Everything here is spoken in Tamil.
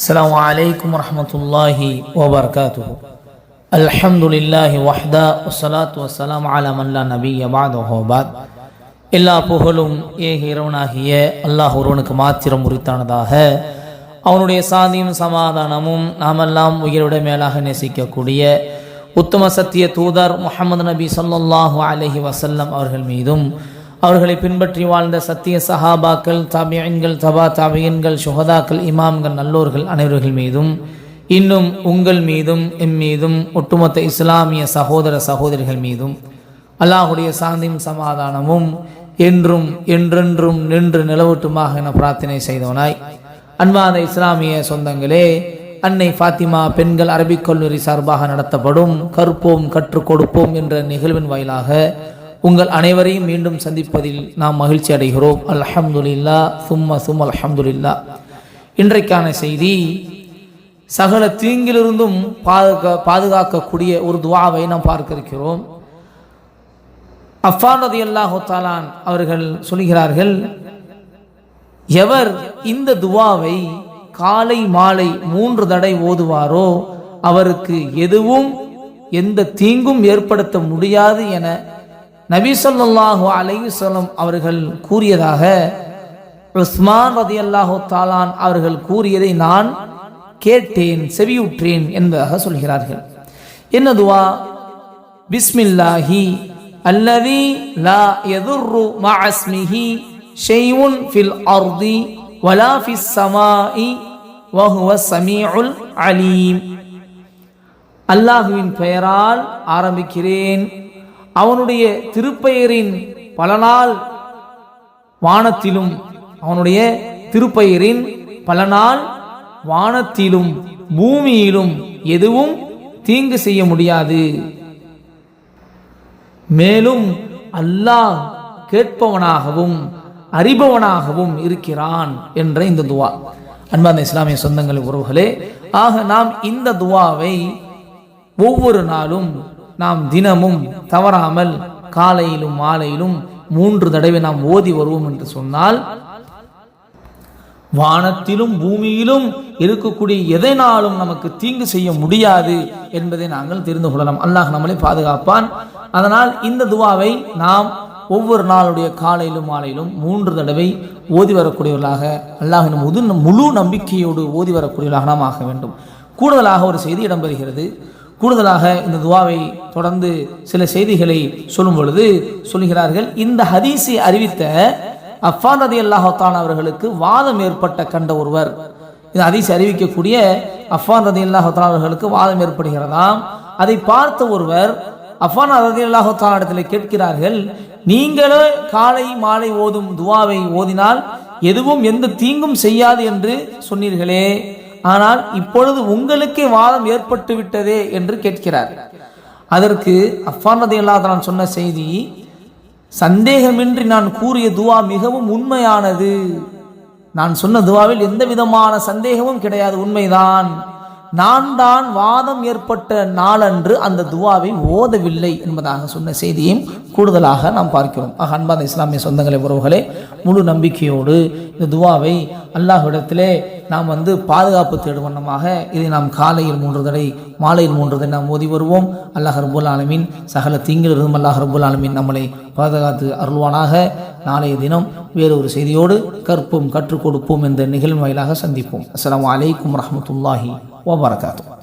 السلام عليكم ورحمة الله وبركاته الحمد لله وحده والصلاة والسلام على من لا نبي بعده بعد எல்லா புகழும் ஏக இறைவனாகிய அல்லாஹ் ஒருவனுக்கு மாத்திரம் உரித்தானதாக அவனுடைய சாந்தியும் சமாதானமும் நாமெல்லாம் உயிரோட மேலாக நேசிக்கக்கூடிய உத்தம சத்திய தூதர் முஹம்மது நபி ஸல்லல்லாஹு அலைஹி வஸல்லம் அவர்கள் மீதும் அவர்களை பின்பற்றி வாழ்ந்த சத்திய சஹாபாக்கள் தாபியன்கள் தபா தாபியன்கள் சுகதாக்கள் இமாம்கள் நல்லோர்கள் அனைவர்கள் மீதும் இன்னும் உங்கள் மீதும் எம் மீதும் ஒட்டுமொத்த இஸ்லாமிய சகோதர சகோதரிகள் மீதும் அல்லாஹுடைய சாந்தியும் சமாதானமும் என்றும் என்றென்றும் நின்று நிலவட்டுமாக என பிரார்த்தனை செய்தவனாய். அன்பான இஸ்லாமிய சொந்தங்களே அன்னை ஃபாத்திமா பெண்கள் அரபிக் கல்லூரி சார்பாக நடத்தப்படும் கற்போம் கற்றுக் கொடுப்போம் என்ற நிகழ்வின் வாயிலாக உங்கள் அனைவரையும் மீண்டும் சந்திப்பதில் நாம் மகிழ்ச்சி அடைகிறோம். அல்ஹம்துலில்லா சும்ம சும் அல்ஹம்துலில்லா. இன்றைக்கான செய்தி சகல தீங்கிலிருந்தும் பாதுகா பாதுகாக்கக்கூடிய ஒரு துவாவை நாம் பார்க்க இருக்கிறோம் அஃபான் ரதி அல்லாஹு தாலான் அவர்கள் சொல்கிறார்கள் எவர் இந்த துவாவை காலை மாலை மூன்று தடை ஓதுவாரோ அவருக்கு எதுவும் எந்த தீங்கும் ஏற்படுத்த முடியாது என நபிசல்லாஹு அலையுசலம் அவர்கள் கூறியதாக உஸ்மான் ரதி அல்லாஹு தாலான் அவர்கள் கூறியதை நான் கேட்டேன் செவியுற்றேன் என்பதாக சொல்கிறார்கள். என்னதுவா பிஸ்மில்லாஹி அல்லதி லா எதுர்ரு மஅஸ்மிஹி ஷெய்வுன் ஃபில் அர்தி வலா ஃபிஸ் சமாஇ வஹுவ சமீஉல் அலீம். அல்லாஹுவின் பெயரால் ஆரம்பிக்கிறேன். அவனுடைய திருப்பெயரின் பல நாள் வானத்திலும் அவனுடைய திருப்பெயரின் பல நாள் வானத்திலும் பூமியிலும் எதுவும் தீங்கு செய்ய முடியாது. மேலும் அல்லாஹ் கேட்பவனாகவும் அறிபவனாகவும் இருக்கிறான் என்ற இந்த துவா. அன்பார்ந்த இஸ்லாமிய சொந்தங்கள் உறவுகளே ஆக நாம் இந்த துவாவை ஒவ்வொரு நாளும் நாம் தினமும் தவறாமல் காலையிலும் மாலையிலும் மூன்று தடவை நாம் ஓதி வருவோம் என்று சொன்னால் வானத்திலும் பூமியிலும் இருக்கக்கூடிய எதைனாலும் நமக்கு தீங்கு செய்ய முடியாது என்பதை நாங்கள் தெரிந்து கொள்ளலாம். அல்லாஹ் நம்மளை பாதுகாப்பான். அதனால் இந்த துவாவை நாம் ஒவ்வொரு நாளுடைய காலையிலும் மாலையிலும் மூன்று தடவை ஓதி வரக்கூடியவர்களாக அல்லாஹின் முது முழு நம்பிக்கையோடு ஓதி வரக்கூடியவர்களாக நாம் ஆக வேண்டும். கூடுதலாக ஒரு செய்தி இடம்பெறுகிறது. கூடுதலாக இந்த துவாவை தொடர்ந்து சில செய்திகளை சொல்லும் பொழுது சொல்கிறார்கள் இந்த ஹதீஸை அறிவித்த அஃபான் ரதி அல்லாஹான் அவர்களுக்கு வாதம் ஏற்பட்ட கண்ட ஒருவர். இந்த ஹதீஸ் அறிவிக்கக்கூடிய அஃபான் ரதி அல்லாஹான் அவர்களுக்கு வாதம் ஏற்படுகிறதாம். அதை பார்த்த ஒருவர் அஃபான் ரதி அல்லாஹான் இடத்துல கேட்கிறார்கள் நீங்களே காலை மாலை ஓதும் துவாவை ஓதினால் எதுவும் எந்த தீங்கும் செய்யாது என்று சொன்னீர்களே. ஆனால் இப்பொழுது உங்களுக்கே வாதம் ஏற்பட்டு விட்டதே என்று கேட்கிறார். அதற்கு அஃபான் ரதி அல்லாஹான் சொன்ன செய்தி சந்தேகமின்றி நான் கூறிய துவா மிகவும் உண்மையானது. நான் சொன்ன துவாவில் எந்த விதமான சந்தேகமும் கிடையாது உண்மைதான். நான் தான் வாதம் ஏற்பட்ட நாளன்று அந்த துவாவை ஓதவில்லை என்பதாக சொன்ன செய்தியும் கூடுதலாக நாம் பார்க்கிறோம். ஆக அன்பான இஸ்லாமிய சொந்தங்களை உறவுகளே முழு நம்பிக்கையோடு இந்த துவாவை அல்லாஹ்விடத்திலே நாம் வந்து பாதுகாப்பு தேடும் வண்ணமாக இதை நாம் காலையில் மூன்று தடவை மாலையில் மூன்று தடவை நாம் ஓதி வருவோம். அல்லாஹ் ரபுல் ஆலமின் சகல தீங்கிலிருந்தும் அல்லாஹ் ரபுல் ஆலமின் நம்மளை பாதுகாத்து அருள்வானாக. நாளைய தினம் வேறொரு செய்தியோடு கற்போம் கற்றுக் கொடுப்போம் என்ற நிகழ்வு வாயிலாக சந்திப்போம். அஸ்லாம் வலைக்கம் வரமத்துல்லாஹி ওবরাকাতুহ